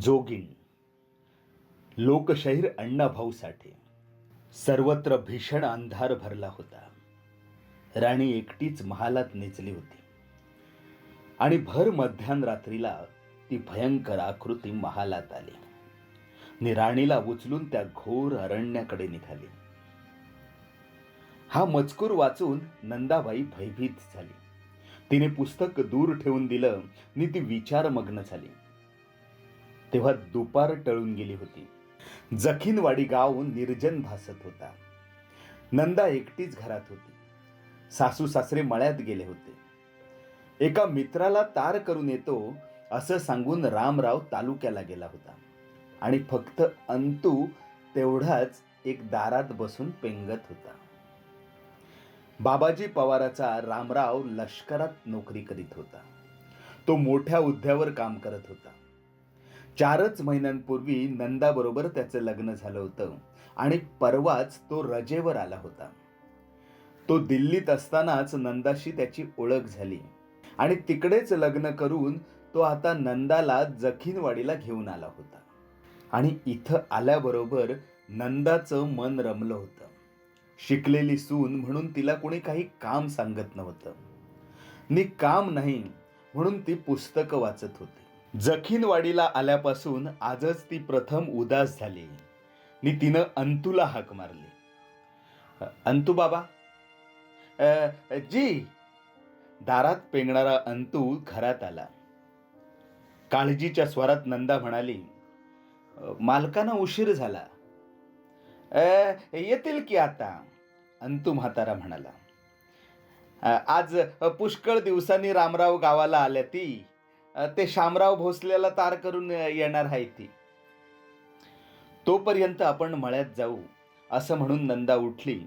जोगीण लोकशाहीर अण्णाभाऊ साठे. सर्वत्र भीषण अंधार भरला होता. राणी एकटीच महालात नेचली होती. आणि भर मध्यान रात्रीला ती भयंकर आकृती महालात आली. नि राणीला उचलून त्या घोर अरण्याकडे निघाली. हा मजकूर वाचून नंदाबाई भयभीत झाली. तिने पुस्तक दूर ठेवून दिलं नि ती विचारमग्न झाली. तेव्हा दुपार टळून गेली होती. जखीनवाडी गाव निर्जन भासत होता. नंदा एकटीच घरात होती. सासू सासरे मळ्यात गेले होते. एका मित्राला तार करून येतो असं सांगून रामराव तालुक्याला गेला होता. आणि फक्त अंतू तेवढाच एक दारात बसून पेंगत होता. बाबाजी पवाराचा रामराव लष्करात नोकरी करीत होता. तो मोठ्या उद्यावर काम करत होता. चारच महिन्यांपूर्वी नंदाबरोबर त्याचं लग्न झालं होतं. आणि परवाच तो रजेवर आला होता. तो दिल्लीत असतानाच नंदाशी त्याची ओळख झाली. आणि तिकडेच लग्न करून तो आता नंदाला जखीनवाडीला घेऊन आला होता. आणि इथं आल्याबरोबर नंदाचं मन रमलं होतं. शिकलेली सून म्हणून तिला कोणी काही काम सांगत नव्हतं. नी काम नाही म्हणून ती पुस्तकं वाचत होती. जखीनवाडीला आल्यापासून आजच ती प्रथम उदास झाली. नि तिनं अंतूला हाक मारली. अंतू बाबा "अ, जी दारात पेंगणारा अंतू घरात आला. काळजीच्या स्वरात नंदा म्हणाली "अ, मालकांना उशीर झाला. "अ, येतील की आता? अंतू म्हातारा म्हणाला. "अ, आज पुष्कळ दिवसांनी रामराव गावाला आल्या ती. ते शामराव भोसलेला तार करून येणार आहे ती. तोपर्यंत आपण मळ्यात जाऊ असं म्हणून नंदा उठली.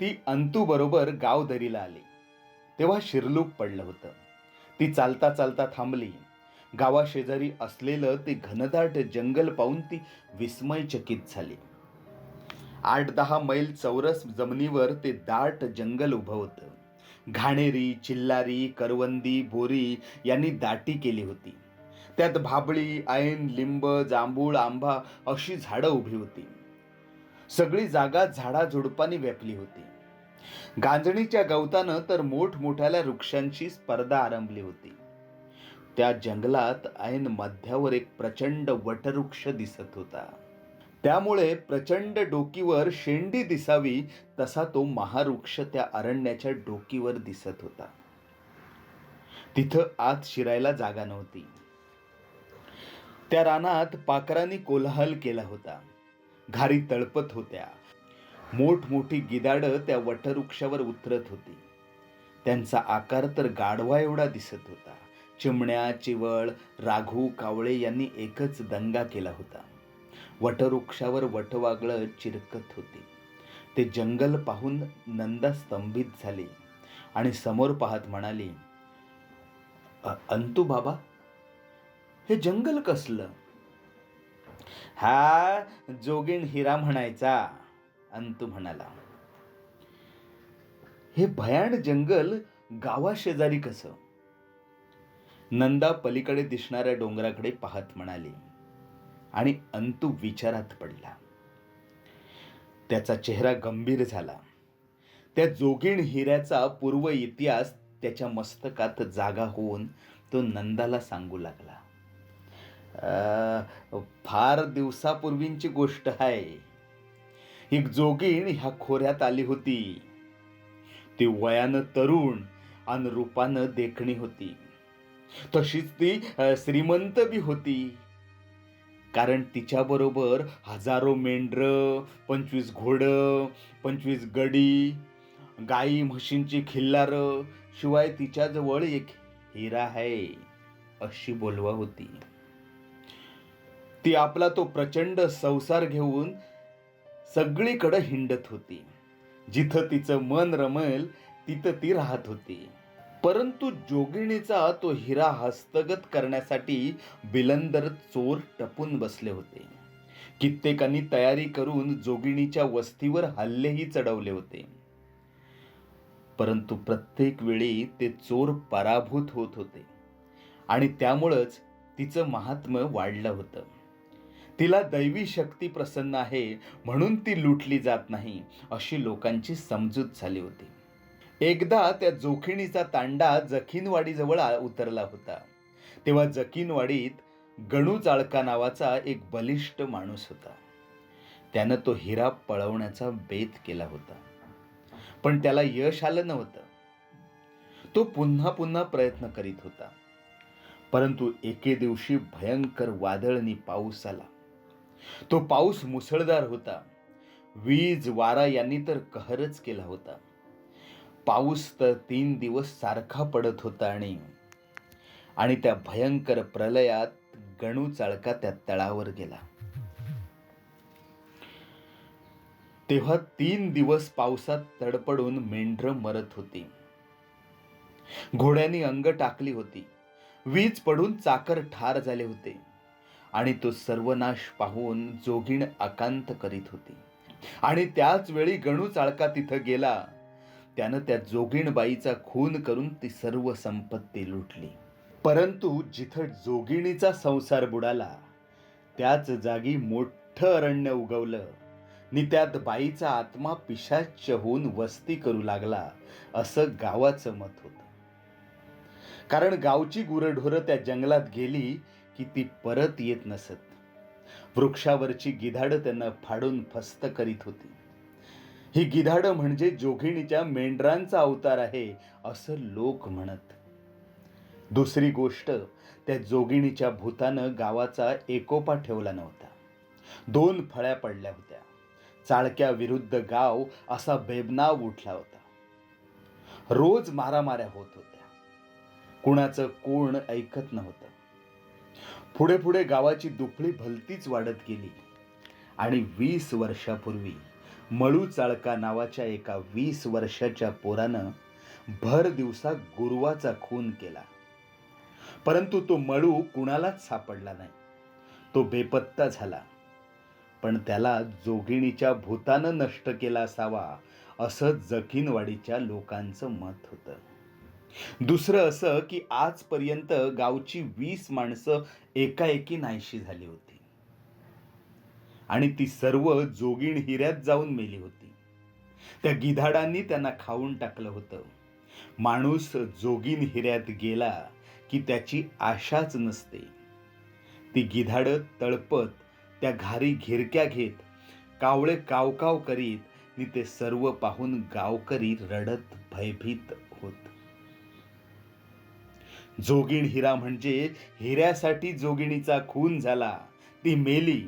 ती अंतू बरोबर गावदरीला आली. तेव्हा शिरलूक पडलं होतं. ती चालता चालता थांबली. गावाशेजारी असलेलं ते घनदाट जंगल पाहून ती विस्मयचकित झाली. आठ दहा मैल चौरस जमिनीवर ते दाट जंगल उभं होतं. घाणेरी चिल्लारी करवंदी बोरी यांनी दाटी केली होती. त्यात भाबळी ऐन लिंब जांभूळ आंबा अशी झाडं उभी होती. सगळी जागा झाडाझुडपांनी व्यापली होती. गांजणीच्या गवतानं तर मोठमोठ्याल्या वृक्षांची स्पर्धा आरंभली होती. त्या जंगलात ऐन मध्यावर एक प्रचंड वटवृक्ष दिसत होता. त्यामुळे प्रचंड डोकीवर शेंडी दिसावी तसा तो महावृक्ष त्या अरण्याच्या डोकीवर दिसत होता. तिथं आत शिरायला जागा नव्हती. त्या रानात पाकरांनी कोलाहल केला होता. घारी तळपत होत्या. मोठमोठी गिदाडं त्या वटवृक्षावर उतरत होती. त्यांचा आकार तर गाढवा एवढा दिसत होता. चिमण्या चिवळ राघू कावळे यांनी एकच दंगा केला होता. वटवृक्षावर वटवागळं चिरकत होती. ते जंगल पाहून नंदा स्तंभित झाली आणि समोर पाहत म्हणाली अंतू बाबा हे जंगल कसलं? हा जोगीण हिरा म्हणायचा अंतू म्हणाला. हे भयाण जंगल गावाशेजारी कसं? नंदा पलीकडे दिसणाऱ्या डोंगराकडे पाहत म्हणाली आणि अंतू विचारात पडला. त्याचा चेहरा गंभीर झाला. त्या जोगीण हिऱ्याचा पूर्व इतिहास त्याच्या मस्तकात जागा होऊन तो नंदाला सांगू लागला. आ, फार दिवसापूर्वींची गोष्ट आहे एक जोगीण ह्या खोऱ्यात आली होती. ती वयानं तरुण आणि रूपानं देखणी होती. तशीच ती श्रीमंत बी होती. कारण तिच्याबरोबर हजारो मेंढरं पंचवीस घोडं पंचवीस गडी गाई म्हशींची खिल्लारं शिवाय तिच्याजवळ एक हिरा आहे अशी बोलवा होती. ती आपला तो प्रचंड संसार घेऊन सगळीकडं हिंडत होती. जिथं तिचं मन रमेल तिथं ती राहत होती. परंतु जोगिणीचा तो हिरा हस्तगत करण्यासाठी बिलंदर चोर टपून बसले होते. कित्येकांनी तयारी करून जोगिणीच्या वस्तीवर हल्लेही चढवले होते. परंतु प्रत्येक वेळी ते चोर पराभूत होत होते आणि त्यामुळंच तिचं महात्म्य वाढलं होतं. तिला दैवी शक्ती प्रसन्न आहे म्हणून ती लुटली जात नाही अशी लोकांची समजूत झाली होती. एकदा त्या जोखिणीचा तांडा जखीनवाडीजवळ उतरला होता. तेव्हा जखीनवाडीत गणू चाळका नावाचा एक बलिष्ठ माणूस होता. त्यानं तो हिरा पळवण्याचा बेत केला होता. पण त्याला यश आलं नव्हतं. तो पुन्हा पुन्हा प्रयत्न करीत होता. परंतु एके दिवशी भयंकर वादळनी पाऊस आला. तो पाऊस मुसळधार होता. वीज वारा यांनी तर कहरच केला होता. पाऊस तर तीन दिवस सारखा पडत होता आणि आणि त्या भयंकर प्रलयात गणू चाळका त्या तळावर गेला. तेव्हा तीन दिवस पावसात तडपडून मेंढर मरत होती. घोड्यांनी अंग टाकली होती. वीज पडून चाकर ठार झाले होते. आणि तो सर्वनाश पाहून जोगीण आकांत करीत होती. आणि त्याच वेळी गणू चाळका तिथं गेला. त्यानं त्या जोगीणबाईचा खून करून ती सर्व संपत्ती लुटली. परंतु जिथं जोगिणीचा संसार बुडाला त्याच जागी मोठं अरण्य उगवलं. नि त्यात बाईचा आत्मा पिशाच होऊन वस्ती करू लागला असं गावाचं मत होतं. कारण गावची गुरढोरं त्या जंगलात गेली की ती परत येत नसत. वृक्षावरची गिधाडं त्यांना फाडून फस्त करीत होती. ही गिधाडं म्हणजे जोगिणीच्या मेंढरांचा अवतार आहे असं लोक म्हणत. दुसरी गोष्ट त्या जोगिणीच्या भूतानं गावाचा एकोपा ठेवला नव्हता. दोन फळ्या पडल्या होत्या. चाळक्या विरुद्ध गाव असा बेबनाव उठला होता. रोज मारामाऱ्या होत होत्या. कुणाचं कोण ऐकत नव्हतं. पुढे पुढे गावाची दुफळी भलतीच वाढत गेली. आणि वीस वर्षापूर्वी मळू चाळका नावाच्या एका वीस वर्षाच्या पोरानं भर दिवसा गुरुवाचा खून केला. परंतु तो मळू कुणालाच सापडला नाही. तो बेपत्ता झाला. पण त्याला जोगिणीच्या भूतानं नष्ट केला असावा असं जखीनवाडीच्या लोकांचं मत होतं. दुसरं असं की आजपर्यंत गावची वीस माणसं एकाएकी नाहीशी झाली होती. आणि ती सर्व जोगीण हिऱ्यात जाऊन मेली होती. त्या गिधाडांनी त्यांना खाऊन टाकलं होतं. माणूस जोगीन हिऱ्यात गेला की त्याची आशाच नसते. ती गिधाडं तळपत त्या घारी घिरक्या घेत कावळे कावकाव करीत नि ते सर्व पाहून गावकरी रडत भयभीत होत. जोगीण हिरा म्हणजे हिऱ्यासाठी जोगिणीचा खून झाला. ती मेली.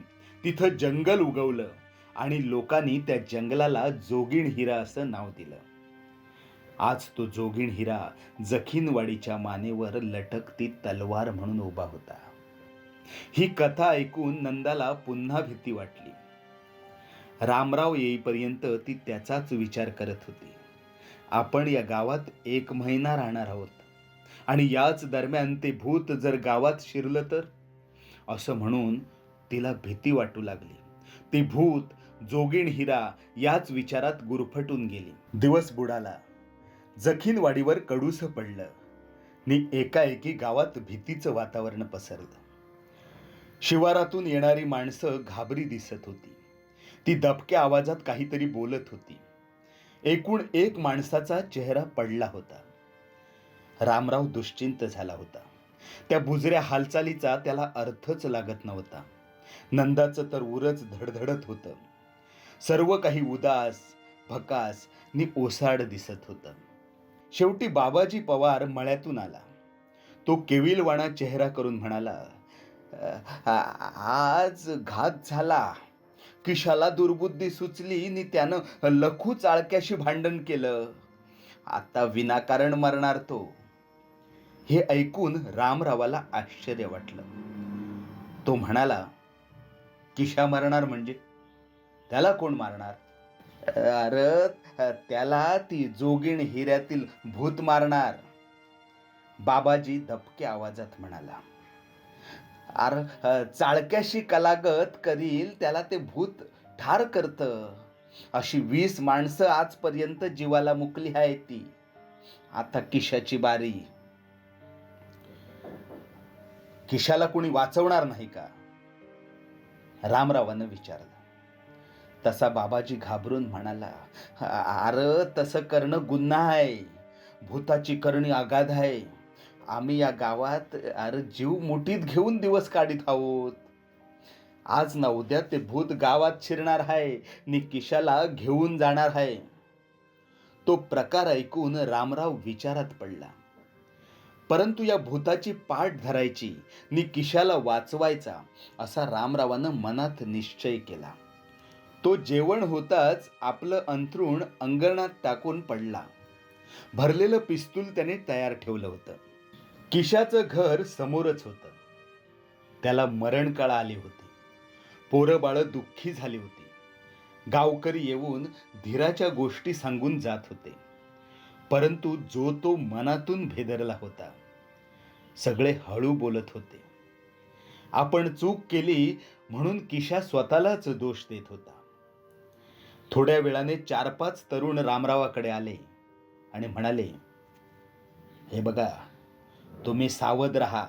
तिथं जंगल उगवलं आणि लोकांनी त्या जंगलाला जोगीण हिरा असं नाव दिलं. आज तो जोगीण हिरा जखीनवाडीच्या मानेवर लटकती तलवार म्हणून उभा होता. ही कथा ऐकून नंदाला पुन्हा भीती वाटली. रामराव येईपर्यंत ती त्याचाच विचार करत होती. आपण या गावात एक महिना राहणार आहोत आणि याच दरम्यान ते भूत जर गावात शिरलं तर? असं म्हणून तिला भीती वाटू लागली. ती भूत जोगीण हिरा याच विचारात गुरफटून गेली. दिवस बुडाला. जखीनवाडीवर कडूस पडलं. नि एकाएकी गावात भीतीचं वातावरण पसरलं. शिवारातून येणारी माणसं घाबरी दिसत होती. ती दबक्या आवाजात काहीतरी बोलत होती. एकूण एक माणसाचा चेहरा पडला होता. रामराव दुश्चिंत झाला होता. त्या बुजऱ्या हालचालीचा त्याला अर्थच लागत नव्हता. नंदाचं तर उरच धडधडत होतं. सर्व काही उदास भकास नि ओसाड दिसत होतं. शेवटी बाबाजी पवार मळ्यातून आला. तो केविलवाणा चेहरा करून म्हणाला आज घात झाला. किशाला दुर्बुद्धी सुचली नि त्यानं लखू चाळक्याशी भांडण केलं. आता विनाकारण मरणार तो. हे ऐकून रामरावाला आश्चर्य वाटलं. तो म्हणाला किशा मरणार म्हणजे? त्याला कोण मारणार? अरे त्याला ती जोगीण हिऱ्यातील भूत मारणार. बाबाजी धपक्या आवाजात म्हणाला अरे चाळक्याशी कलागत करील त्याला ते भूत ठार करत. अशी वीस माणसं आजपर्यंत जीवाला मुकली आहे ती. आता किशाची बारी. किशाला कोणी वाचवणार नाही का? रामरावानं विचारलं. तसा बाबाजी घाबरून म्हणाला अरे तसं करणं गुन्हा आहे. भूताची करणी अगाध आहे. आम्ही या गावात अरे जीव मुठीत घेऊन दिवस काढीत आहोत. आज ना उद्या ते भूत गावात शिरणार आहे नि किशाला घेऊन जाणार आहे. तो प्रकार ऐकून रामराव विचारात पडला. परंतु या भूताची पाठ धरायची नि किशाला वाचवायचा असा रामरावानं मनात निश्चय केला. तो जेवण होताच आपलं अंथरूण अंगणात टाकून पडला. भरलेलं पिस्तूल त्याने तयार ठेवलं होतं. किशाचं घर समोरच होतं. त्याला मरणकळा आली होती. पोरं बाळं दुःखी झाली होती. गावकरी येऊन धीराच्या गोष्टी सांगून जात होते. परंतु जो तो मनातून भेदरला होता सगळे हळू बोलत होते. आपण चूक केली म्हणून किशा स्वतःलाच दोष देत होता. थोड्या वेळाने चार पाच तरुण रामरावाकडे आले आणि म्हणाले हे बघा तुम्ही सावध राहा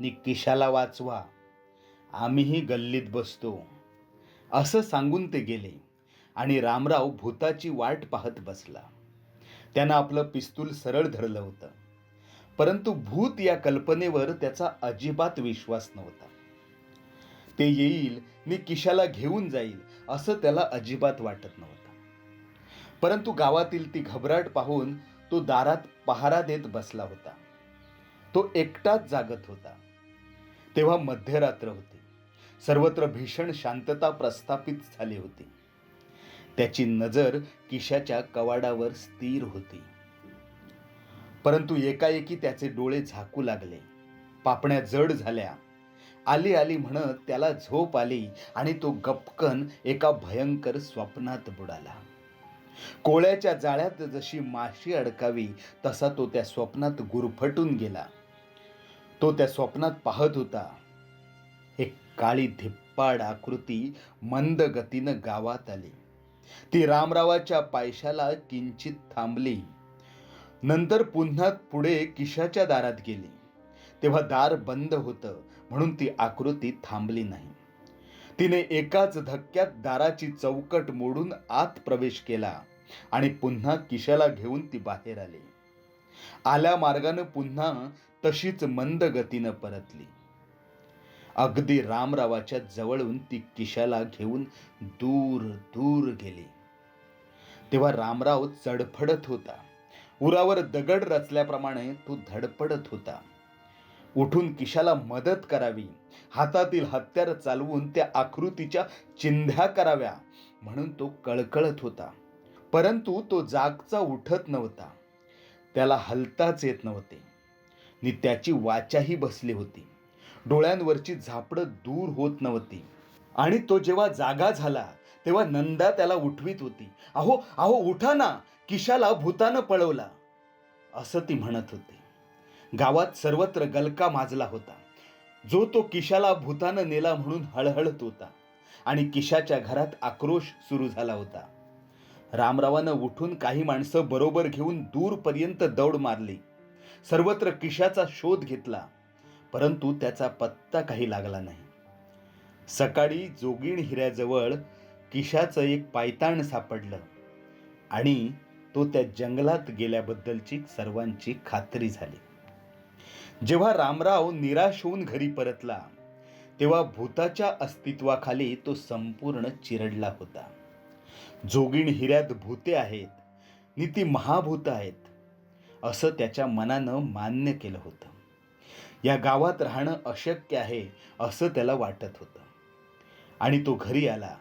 नि किशाला वाचवा. आम्हीही गल्लीत बसतो. असं सांगून ते गेले आणि रामराव भूताची वाट पाहत बसला. त्यानं आपलं पिस्तूल सरळ धरलं होतं. परंतु भूत या कल्पनेवर त्याचा अजिबात विश्वास नव्हता. ते येईल मी किशाला घेऊन जाईल असं त्याला अजिबात वाटत नव्हतं. परंतु गावातील ती घबराट पाहून तो दारात पहारा देत बसला होता. तो एकटाच जागत होता. तेव्हा मध्यरात्र होती. सर्वत्र भीषण शांतता प्रस्थापित झाली होती. त्याची नजर किशाच्या कवाडावर स्थिर होती. परंतु एकाएकी त्याचे डोळे झाकू लागले. पापण्या जड झाल्या. आली आली म्हणत त्याला झोप आली आणि तो गपकन एका भयंकर स्वप्नात बुडाला. कोळ्याच्या जाळ्यात जशी माशी अडकावी तसा तो त्या स्वप्नात गुरफटून गेला. तो त्या स्वप्नात पाहत होता. एक काळी धिप्पाड आकृती मंद गतीनं गावात आली. ती रामरावाच्या पायशाला किंचित थांबली. नंतर पुन्हा पुढे किशाच्या दारात गेली. तेव्हा दार बंद होतं म्हणून ती आकृती थांबली नाही. तिने एकाच धक्क्यात दाराची चौकट मोडून आत प्रवेश केला आणि पुन्हा किशाला घेऊन ती बाहेर आली. आल्या मार्गानं पुन्हा तशीच मंद गतीनं परतली. अगदी रामरावाच्या जवळून ती किशाला घेऊन दूर दूर गेली. तेव्हा रामराव चडफडत होता. उरावर दगड रचल्याप्रमाणे तो धडपडत होता. उठून किशाला मदत करावी. हातातील हत्यार चालवून त्या आकृतीच्या चिंध्या कराव्या म्हणून तो कळकळत होता. परंतु तो जागचा उठत नव्हता. त्याला हलताच येत नव्हते. नि त्याची वाचाही बसली होती. डोळ्यांवरची झापडं दूर होत नव्हती. आणि तो जेव्हा जागा झाला तेव्हा नंदा त्याला उठवीत होती. अहो अहो उठा ना. किशाला भूतानं पळवला. असं ती म्हणत होती. गावात सर्वत्र गलका माजला होता. जो तो किशाला भूतानं नेला म्हणून हळहळत होता. आणि किशाच्या घरात आक्रोश सुरू झाला होता. रामरावानं उठून काही माणसं बरोबर घेऊन दूरपर्यंत दौड मारली. सर्वत्र किशाचा शोध घेतला. परंतु त्याचा पत्ता काही लागला नाही. सकाळी जोगीण हिऱ्याजवळ किशाचं एक पायताण सापडलं आणि तो त्या जंगलात गेल्याबद्दलची सर्वांची खात्री झाली. जेव्हा रामराव निराश होऊन घरी परतला तेव्हा भूताच्या अस्तित्वाखाली तो संपूर्ण चिरडला होता. जोगीण हिऱ्यात भूते आहेत नी ती महाभूत आहेत असं त्याच्या मनानं मान्य केलं होतं. या गावात राहणं अशक्य आहे असं त्याला वाटत होतं. आणि तो घरी आला.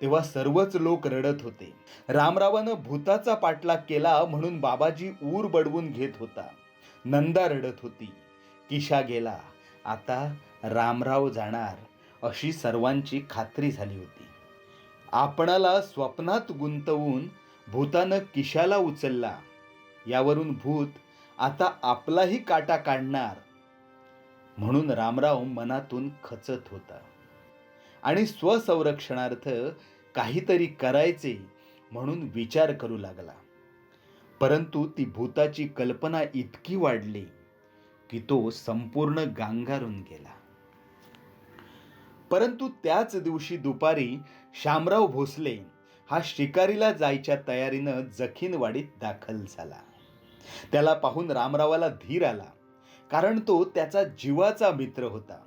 तेव्हा सर्वच लोक रडत होते. रामरावानं भूताचा पाठलाग केला म्हणून बाबाजी ऊर बडवून घेत होता. नंदा रडत होती. किशा गेला. आता रामराव जाणार अशी सर्वांची खात्री झाली होती. आपणाला स्वप्नात गुंतवून भूतानं किशाला उचलला. यावरून भूत आता आपलाही काटा काढणार म्हणून रामराव मनातून खचत होता. आणि स्वसंरक्षणार्थ काहीतरी करायचे म्हणून विचार करू लागला. परंतु ती भूताची कल्पना इतकी वाढली की तो संपूर्ण गांगारून गेला. परंतु त्याच दिवशी दुपारी शामराव भोसले हा शिकारीला जायच्या तयारीनं जखीनवाडीत दाखल झाला. त्याला पाहून रामरावाला धीर आला. कारण तो त्याचा जीवाचा मित्र होता.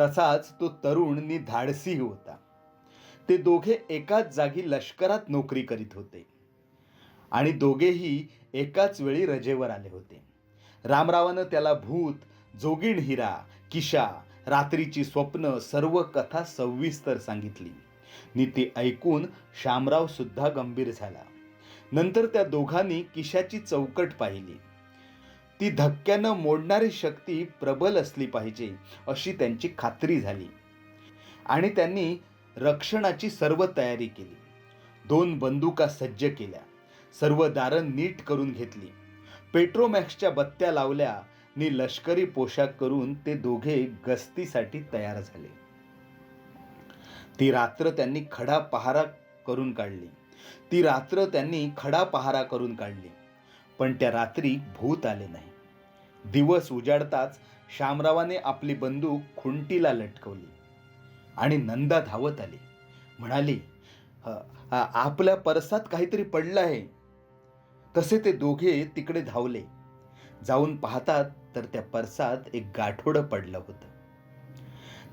तसाच तो तरुण नि धाडसीही होता. ते दोघे एकाच जागी लष्करात नोकरी करीत होते. आणि दोघेही एकाच वेळी रजेवर आले होते. रामरावानं त्याला भूत जोगीण हिरा किशा रात्रीची स्वप्न सर्व कथा सविस्तर सांगितली. नि ती ऐकून शामराव सुद्धा गंभीर झाला. नंतर त्या दोघांनी किशाची चौकट पाहिली. ती धक्क्यानं मोडणारी शक्ती प्रबल असली पाहिजे अशी त्यांची खात्री झाली. आणि त्यांनी रक्षणाची सर्व तयारी केली. दोन बंदुका सज्ज केल्या. सर्व दारं नीट करून घेतली. पेट्रोमॅक्सच्या बत्त्या लावल्या. नि लष्करी पोशाख करून ते दोघे गस्तीसाठी तयार झाले. ती रात्र त्यांनी खडा पहारा करून काढली. ती रात्र त्यांनी खडा पहारा करून काढली. पण त्या रात्री भूत आले नाही. दिवस उजाडताच शामरावाने आपली बंदूक खुंटीला लटकवली आणि नंदा धावत आली. म्हणाली आपल्या परसात काहीतरी पडलं आहे. तसे ते दोघे तिकडे धावले. जाऊन पाहतात तर त्या परसात एक गाठोडं पडलं होतं.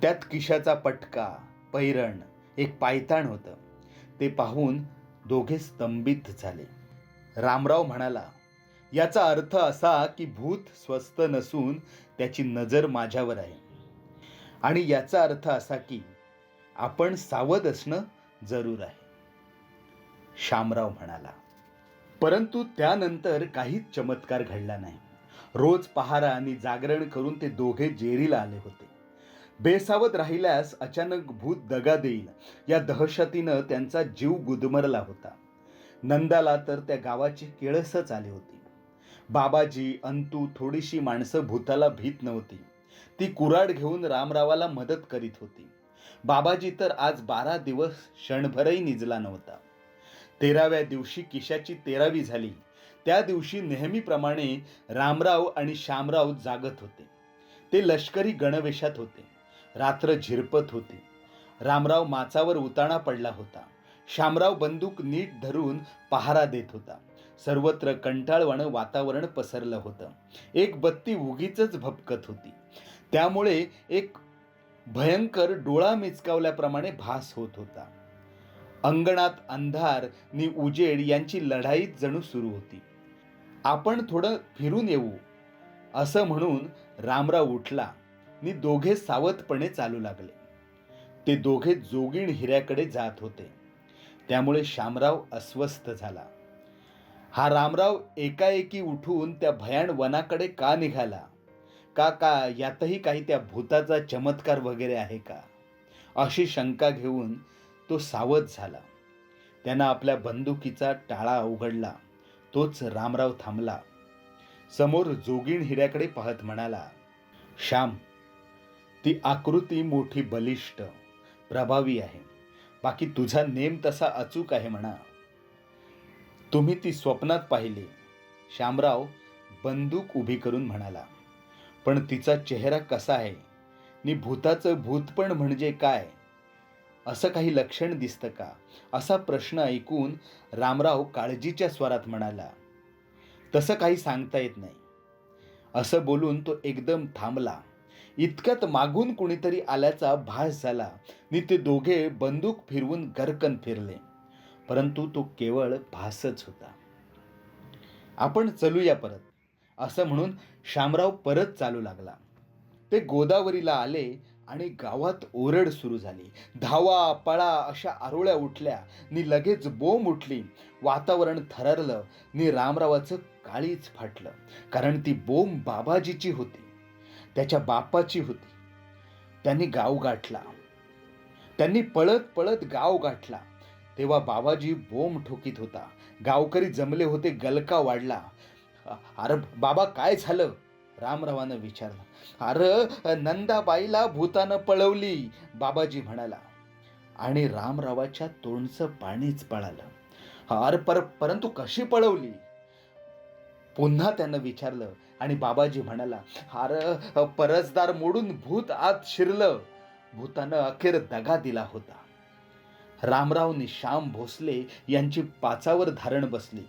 त्यात किशाचा पटका पैरण एक पायताण होतं. ते पाहून दोघे स्तंभित झाले. रामराव म्हणाला याचा अर्थ असा की भूत स्वस्त नसून त्याची नजर माझ्यावर आहे. आणि याचा अर्थ असा की आपण सावध असणं जरूर आहे. शामराव म्हणाला परंतु त्यानंतर काहीच चमत्कार घडला नाही. रोज पहारा आणि जागरण करून ते दोघे जेरीला आले होते. बेसावध राहिल्यास अचानक भूत दगा देईल. या दहशतीनं त्यांचा जीव गुदमरला होता. नंदाला तर त्या गावाची केळसच आली होती. बाबाजी अंतू थोडीशी माणसं भूताला भीत नव्हती. ती कुराड घेऊन रामरावाला मदत करीत होती. बाबाजी तर आज बारा दिवस क्षणभरही निजला नव्हता. तेराव्या दिवशी किशाची तेरावी झाली. त्या दिवशी नेहमीप्रमाणे रामराव आणि शामराव जागत होते. ते लष्करी गणवेशात होते. रात्र झिरपत होते. रामराव माचावर उताणा पडला होता. शामराव बंदूक नीट धरून पहारा देत होता. सर्वत्र कंटाळवाणं वातावरण पसरलं होतं. एक बत्ती उगीच भपकत होती. त्यामुळे एक भयंकर डोळा मिचकावल्याप्रमाणे भास होत होता. अंगणात अंधार नि उजेड यांची लढाईत जणू सुरू होती. आपण थोडं फिरून येऊ असं म्हणून रामराव उठला. नि दोघे सावधपणे चालू लागले. ते दोघे जोगीण हिऱ्याकडे जात होते. त्यामुळे शामराव अस्वस्थ झाला. हा रामराव एकाएकी उठून त्या भयाण वनाकडे का निघाला? का का यातही काही त्या भूताचा चमत्कार वगैरे आहे का? अशी शंका घेऊन तो सावध झाला. त्यानं आपल्या बंदुकीचा टाळा उघडला. तोच रामराव थांबला. समोर जोगीण हिऱ्याकडे पाहत म्हणाला श्याम ती आकृती मोठी बलिष्ठ प्रभावी आहे. बाकी तुझा नेम तसा अचूक आहे म्हणा. तुम्ही ती स्वप्नात पाहिली. श्यामराव बंदूक उभी करून म्हणाला पण तिचा चेहरा कसा आहे? नि भूताचं भूतपण म्हणजे काय? असं काही लक्षण दिसतं का? असा प्रश्न ऐकून रामराव काळजीच्या स्वरात म्हणाला तसं काही सांगता येत नाही. असं बोलून तो एकदम थांबला. इतक्यात मागून कुणीतरी आल्याचा भास झाला. नि ते दोघे बंदूक फिरवून गरकन फिरले. परंतु तो केवळ भासच होता. आपण चलूया परत. असं म्हणून शामराव परत चालू लागला. ते गोदावरीला आले आणि गावात ओरड सुरू झाली. धावा पळा अशा आरोळ्या उठल्या. नि लगेच बोंब उठली. वातावरण थररलं. नि रामरावाचं काळीच फाटलं. कारण ती बोंब बाबाजीची होती. त्याच्या बापाची होती. त्यांनी गाव गाठला. त्यांनी पळत पळत गाव गाठला. तेव्हा बाबाजी बोंब ठोकीत होता. गावकरी जमले होते गलका वाढला. अरे बाबा काय झालं? रामरावानं विचारलं. अरे नंदाबाईला भूतानं पळवली बाबाजी म्हणाला. आणि रामरावाच्या तोंडचं पाणीच पळालं. अरे पर परंतु कशी पळवली? पुन्हा त्यानं विचारलं. आणि बाबाजी म्हणाला अरे परसदार मोडून भूत आत शिरलं. भूतानं अखेर दगा दिला होता. रामरावनी श्याम भोसले यांची पाचावर धारण बसली.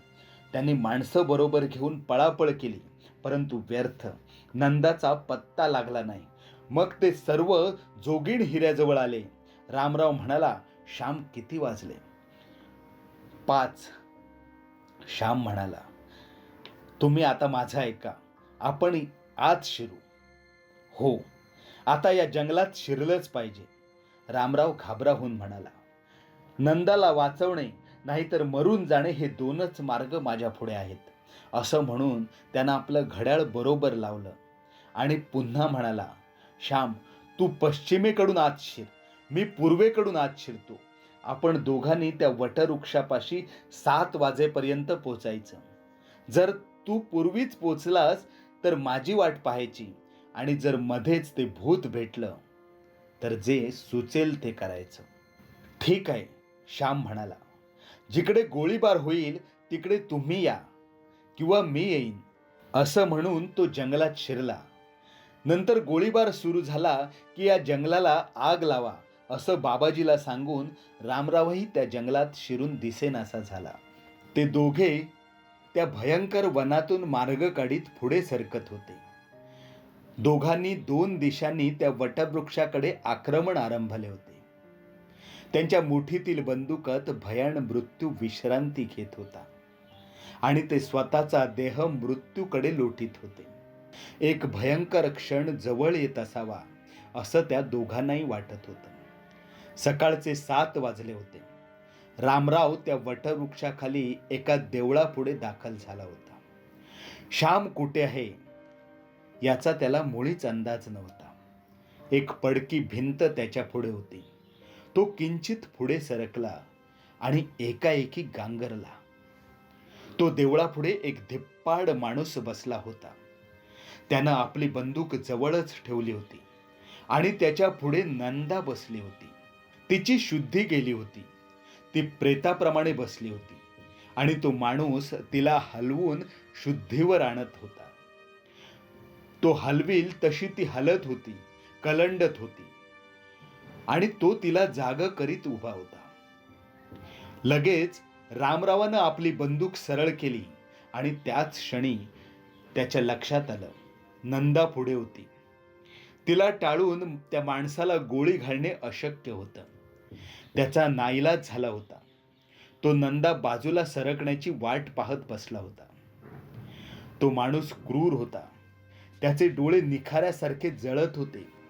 त्यांनी माणसं बरोबर घेऊन पळापळ केली परंतु व्यर्थ. नंदाचा पत्ता लागला नाही. मग ते सर्व जोगीण हिऱ्याजवळ आले. रामराव म्हणाला श्याम किती वाजले? पाच. श्याम म्हणाला तुम्ही आता माझं ऐका. आपण आत शिरू. हो. आता या जंगलात शिरलंच पाहिजे. रामराव घाबराहून म्हणाला नंदाला वाचवणे नाहीतर मरून जाणे हे दोनच मार्ग माझ्या पुढे आहेत. असं म्हणून त्यानं आपलं घड्याळ बरोबर लावलं. आणि पुन्हा म्हणाला श्याम तू पश्चिमेकडून आत शिर. मी पूर्वेकडून आत शिरतो. आपण दोघांनी त्या वटवृक्षापाशी सात वाजेपर्यंत पोचायचं. जर तू पूर्वीच पोचलास तर माझी वाट पाहायची. आणि जर मध्येच ते भूत भेटलं तर जे सुचेल ते करायचं. ठीक आहे. श्याम म्हणाला जिकडे गोळीबार होईल तिकडे तुम्ही या किंवा मी येईन. असं म्हणून तो जंगलात शिरला. नंतर गोळीबार सुरू झाला की या जंगलाला आग लावा असं बाबाजीला सांगून रामरावही त्या जंगलात शिरून दिसेनासा झाला. ते दोघे त्या भयंकर वनातून मार्ग काढीत पुढे सरकत होते. दोघांनी दोन दिशांनी त्या वटवृक्षाकडे आक्रमण आरंभले होते. त्यांच्या मुठीतील बंदुकात भयान मृत्यू विश्रांती घेत होता. आणि ते स्वतःचा देह मृत्यूकडे लोटीत होते. एक भयंकर क्षण जवळ येत असावा असं त्या दोघांनाही वाटत होतं. सकाळचे सात वाजले होते. रामराव त्या वटवृक्षाखाली एका देवळापुढे दाखल झाला होता. श्याम कुठे आहे? याचा त्याला मुळीच अंदाज नव्हता. एक पडकी भिंत त्याच्या पुढे होती. तो किंचित पुढे सरकला आणि एकाएकी गांगरला. तो देवळापुढे एक धिप्पाड माणूस बसला होता. त्यानं आपली बंदूक जवळच ठेवली होती आणि त्याच्या पुढे नंदा बसली होती. तिची शुद्धी गेली होती. ती प्रेताप्रमाणे बसली होती आणि तो माणूस तिला हलवून शुद्धीवर आणत होता. तो हलवील तशी ती हलत होती कलंडत होती. आणि तो तिला जाग करीत उभा होता. लगेच रामरावानं आपली बंदूक सरळ केली आणि त्याच क्षणी त्याच्या लक्षात आलं. नंदा पुढे होती. तिला टाळून त्या माणसाला गोळी घालणे अशक्य होतं. त्याचा नाईलाज झाला होता. तो नंदा बाजूला सरकण्याची वाट पाहत बसला होता. तो माणूस क्रूर होता. त्याचे डोळे निखाऱ्यासारखे जळत होते.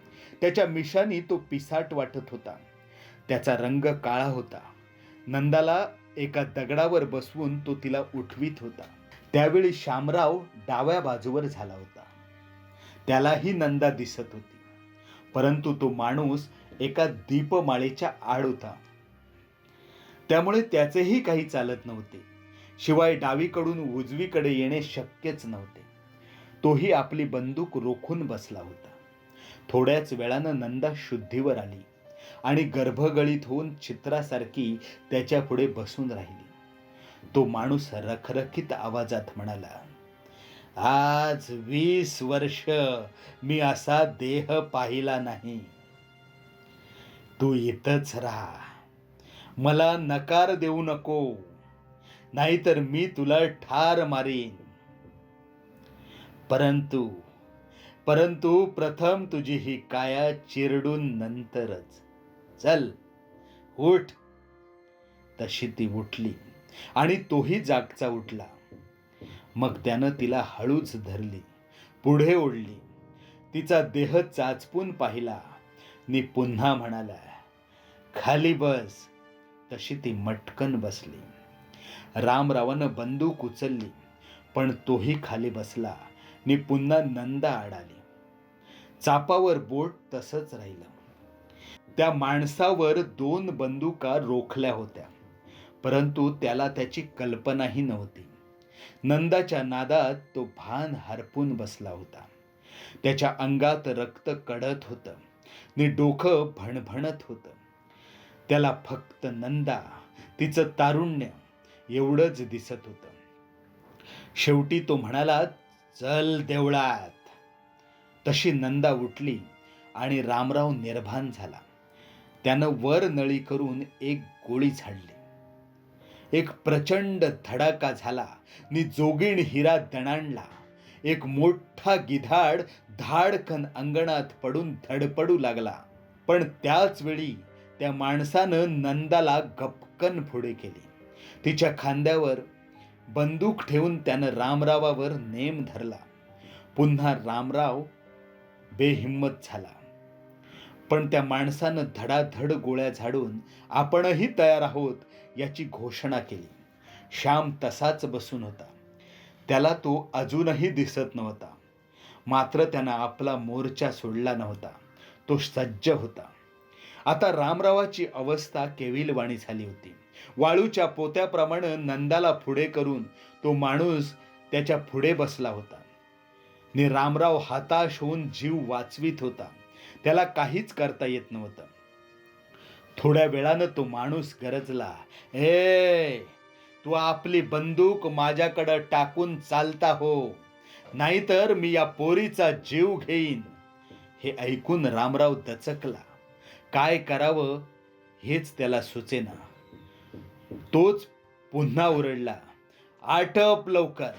त्याच्या मिशानी तो पिसाट वाटत होता. त्याचा रंग काळा होता. नंदाला एका दगडावर बसवून तो तिला उठवीत होता. त्यावेळी शामराव डाव्या बाजूवर झाला होता. त्यालाही नंदा दिसत होती. परंतु तो माणूस एका दीपमाळेच्या आड होता. त्यामुळे त्याचेही काही चालत नव्हते. शिवाय डावीकडून उजवीकडे येणे शक्यच नव्हते. तोही आपली बंदूक रोखून बसला होता. थोड्याच वेळानं नंदा शुद्धीवर आली आणि गर्भगळीत होऊन चित्रासारखी त्याच्या पुढे बसून राहिली. तो माणूस रखरखीत आवाजात म्हणाला आज वीस वर्ष मी असा देह पाहिला नाही. तू इथंच राहा. मला नकार देऊ नको. नाहीतर मी तुला ठार मारीन. परंतु परंतु प्रथम तुझी ही काया चिरडून नंतरच. चल. उठ. तशी ती उठली आणि तोही जागचा उठला. मग त्यानं तिला हळूच धरली पुढे ओढली. तिचा देह चाचपून पाहिला. नी पुन्हा म्हणाला खाली बस. तशी ती मटकन बसली. रामरावानं बंदूक उचलली पण तोही खाली बसला. नि पुन्हा नंदा आडाली. चापावर बोट तसंच राहिलं. त्या माणसावर दोन बंदुका रोखल्या होत्या परंतु त्याला त्याची कल्पनाही नव्हती. नंदाच्या नादात तो भान हरपून बसला होता. त्याच्या अंगात रक्त कडत होतं नि डोकं भणभणत होतं. त्याला फक्त नंदा तिचं तारुण्य एवढंच दिसत होतं. शेवटी तो म्हणाला चल देवळात. तशी नंदा उठली आणि रामराव निर्भान झाला. त्यानं वर नळी करून एक गोळी झाडली. एक प्रचंड धडाका झाला. नि जोगीण हिरा दणाणला. एक मोठा गिधाड धाडकन अंगणात पडून धडपडू लागला. पण त्याच वेळी त्या माणसानं नंदाला गपकन पुढे केली. तिच्या खांद्यावर बंदूक ठेवून त्यानं रामरावावर नेम धरला. पुन्हा रामराव बेहिम्मत झाला. पण त्या माणसानं धडाधड गोळ्या झाडून आपणही तयार आहोत याची घोषणा केली. श्याम तसाच बसून होता. त्याला तो अजूनही दिसत नव्हता. मात्र त्यानं आपला मोर्चा सोडला नव्हता. तो सज्ज होता. आता रामरावाची अवस्था केविलवाणी झाली होती. वाळूच्या पोत्याप्रमाणे नंदाला पुढे करून तो माणूस त्याच्या पुढे बसला होता. नि रामराव हाताश होऊन जीव वाचवीत होता. त्याला काहीच करता येत नव्हतं. थोड्या वेळानं तो माणूस गरजला ए तू आपली बंदूक माझ्याकडं टाकून चालता हो नाहीतर मी या पोरीचा जीव घेईन. हे ऐकून रामराव दचकला. काय करावं हेच त्याला सुचेना. तोच पुन्हा ओरडला आटप लवकर.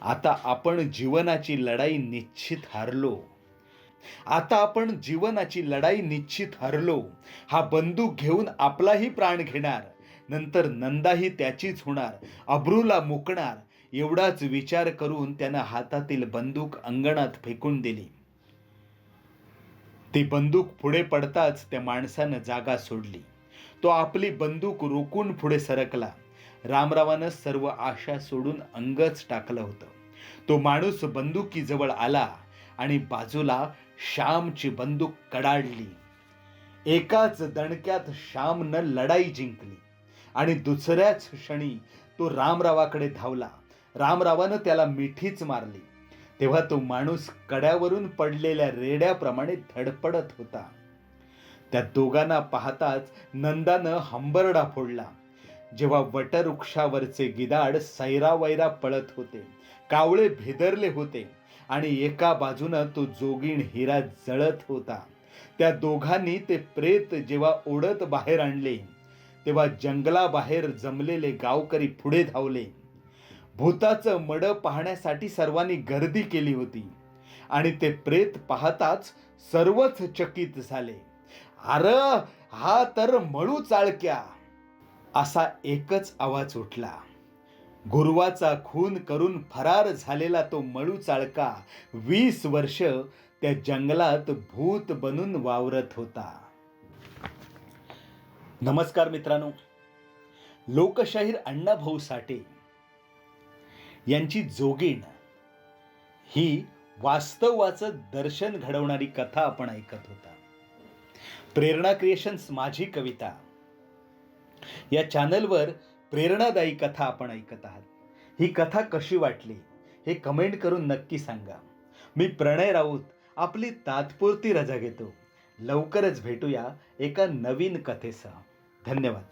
आता आपण जीवनाची लढाई निश्चित हारलो. आता आपण जीवनाची लढाई निश्चित हरलो. हा बंदूक घेऊन आपलाही प्राण घेणार. नंतर नंदाही त्याचीच होणार. अब्रूला मुकणार. एवढाच विचार करून त्यानं हातातील बंदूक अंगणात फेकून दिली. ती बंदूक पुढे पडताच त्या माणसानं जागा सोडली. तो आपली बंदूक रोखून पुढे सरकला. रामरावानं सर्व आशा सोडून अंगच टाकलं होतं. तो माणूस बंदुकीजवळ आला आणि बाजूला श्यामची बंदूक कडाडली. एकाच दणक्यात श्यामनं लढाई जिंकली आणि दुसऱ्याच क्षणी तो रामरावाकडे धावला. रामरावानं त्याला मिठीच मारली. तेव्हा तो माणूस कड्यावरून पडलेल्या रेड्याप्रमाणे धडपडत होता. त्या दोघांना पाहताच नंदानं हंबरडा फोडला. जेव्हा वटवृक्षावरचे गिदाड सैरावैरा पळत होते कावळे भेदरले होते आणि एका बाजूनं तो जोगीण हिरा जळत होता. त्या दोघांनी ते प्रेत जेव्हा ओढत बाहेर आणले तेव्हा जंगलाबाहेर जमलेले गावकरी पुढे धावले. भूताचं मड पाहण्यासाठी सर्वांनी गर्दी केली होती आणि ते प्रेत पाहताच सर्वच चकित झाले. अर हा तर मळू चाळक्या. असा एकच आवाज उठला. गुरुवाचा खून करून फरार झालेला तो मळू चाळका वीस वर्ष त्या जंगलात भूत बनून वावरत होता. नमस्कार मित्रांनो. लोकशाहीर अण्णाभाऊ साठे यांची जोगीण ही वास्तवाचं दर्शन घडवणारी कथा आपण ऐकत होता. प्रेरणा क्रिएशन्स माझी कविता. या चॅनलवर प्रेरणादायी कथा आपण ऐकत आहात. ही कथा कशी वाटली हे कमेंट करून नक्की सांगा. मी प्रणय राऊत आपली तात्पुरती रजा घेतो. लवकरच भेटूया एका नवीन कथेसह. धन्यवाद.